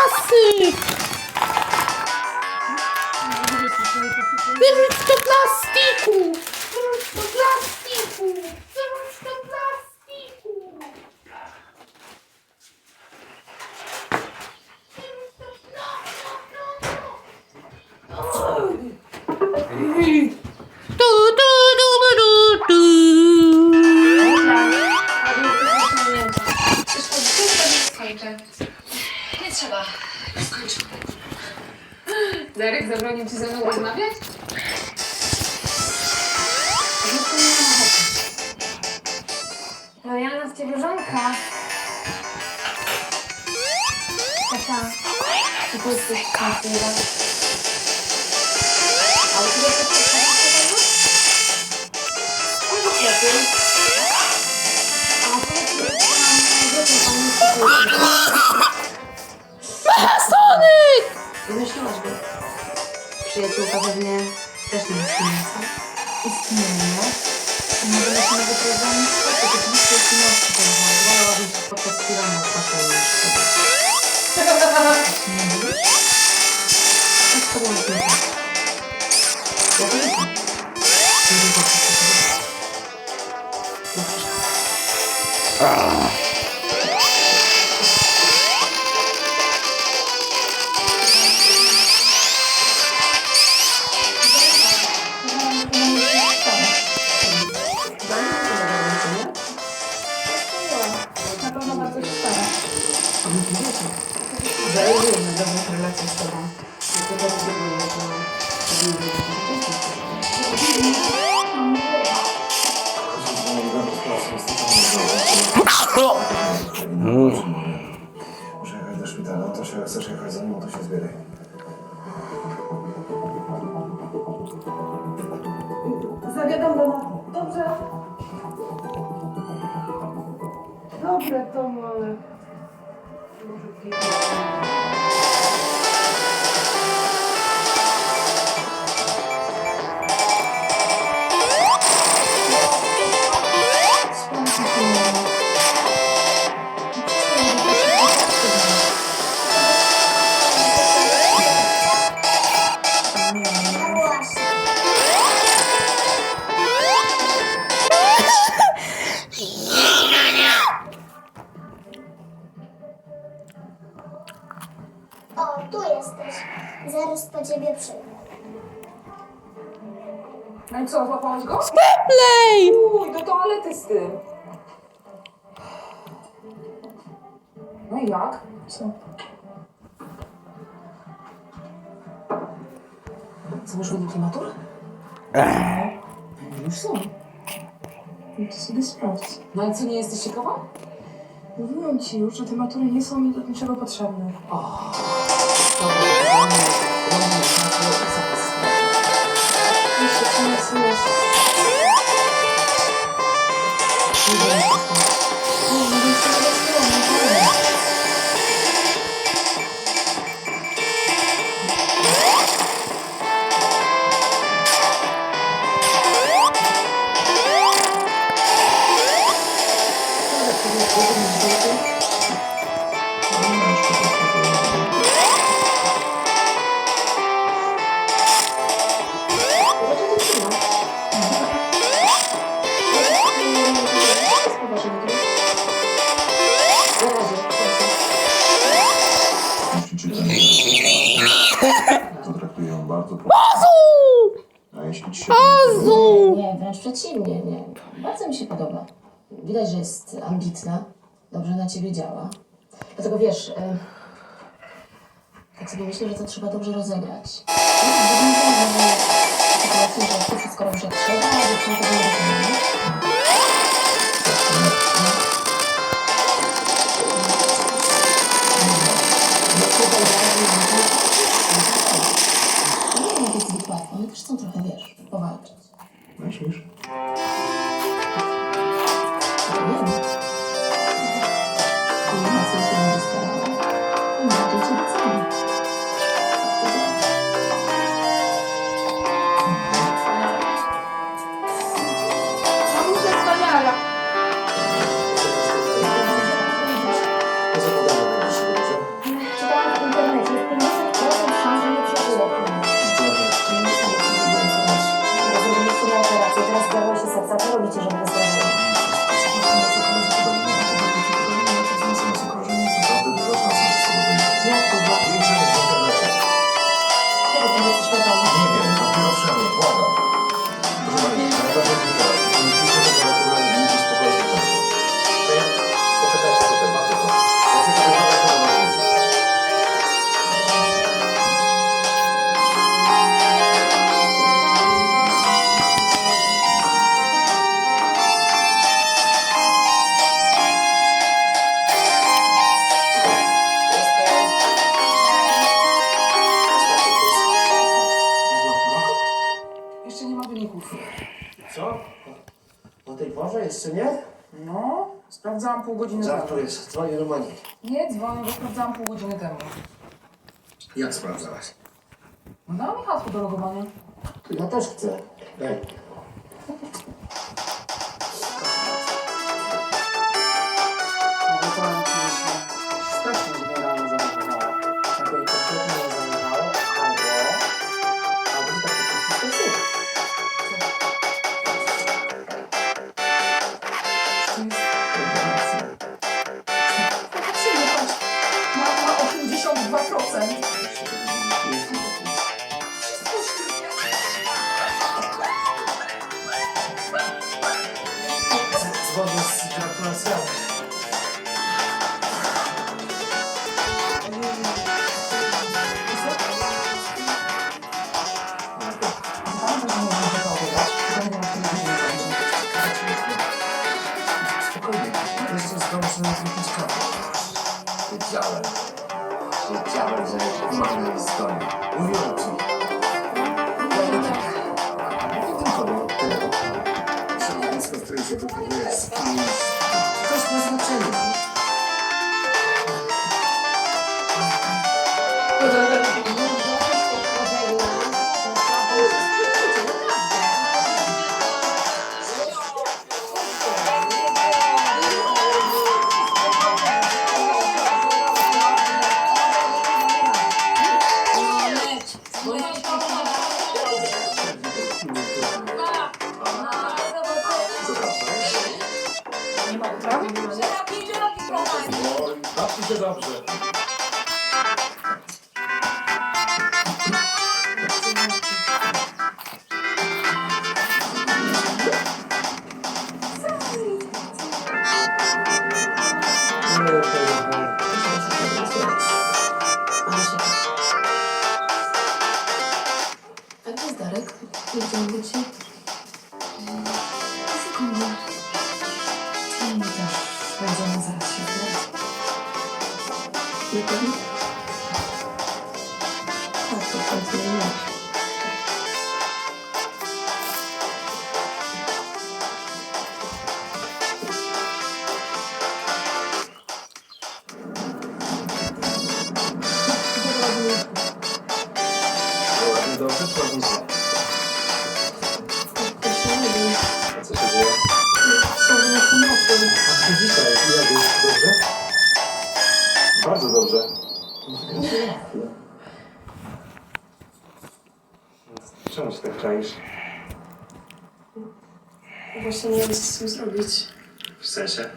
klasy! Wyrzuć do plastiku! Wyrzuć do plastiku! Derek zabronił ci ze mną rozmawiać? No ja na ciebie żonka. Taka. Czy yaptığımızda ismini, kumudaki yapacağımız paketin sesini atacağım. Bayağı bir paket bir anlatmak oluyor işte. Şimdi nasıl olacak? Yapayım mı? Geri bakacağım. Yapacağım. Ah! Muszę jechać do szpitala, to się chcesz jechać za mną, to się zbieraj. Zawiadam do nas. Dobrze. Dobre to ale... tu jesteś. Zaraz po ciebie przyjdę. No i co, złapałaś go? Play! Uj, do toalety z tym. No i jak? Co? Co, masz wyniki matur? Już są. No to sobie sprawdź. No i co, nie jesteś ciekawa? Mówiłam ci już, że te matury nie są mi do niczego potrzebne. Co jest, Wręcz przeciwnie, nie. Bardzo mi się podoba. Widać, że jest ambitna, dobrze na ciebie działa. Dlatego wiesz, y, tak sobie myślę, że to trzeba dobrze rozegrać. Nie że ty wszystko jak trzeba, a dziewczyny tego Co? O tej porze jeszcze nie? No, sprawdzałam pół godziny temu. Żartujesz, dzwonię do Nie dzwonię, bo sprawdzałam pół godziny temu. Jak sprawdzałaś? No dałam mi hasło do logowania. Ja też chcę. Daj. Wiedziałem. Wiedziałem, że mamy jest zdolny. Mówiłem ci. Nie tak. Nie do tego. Którym się wychowujesz z kimś. To jest ma i bawi się A ty dzisiaj, jak jest? Dobrze? Bardzo dobrze. Czemu się tak czaisz? Właśnie nie wiem, co z tym zrobić. W sensie?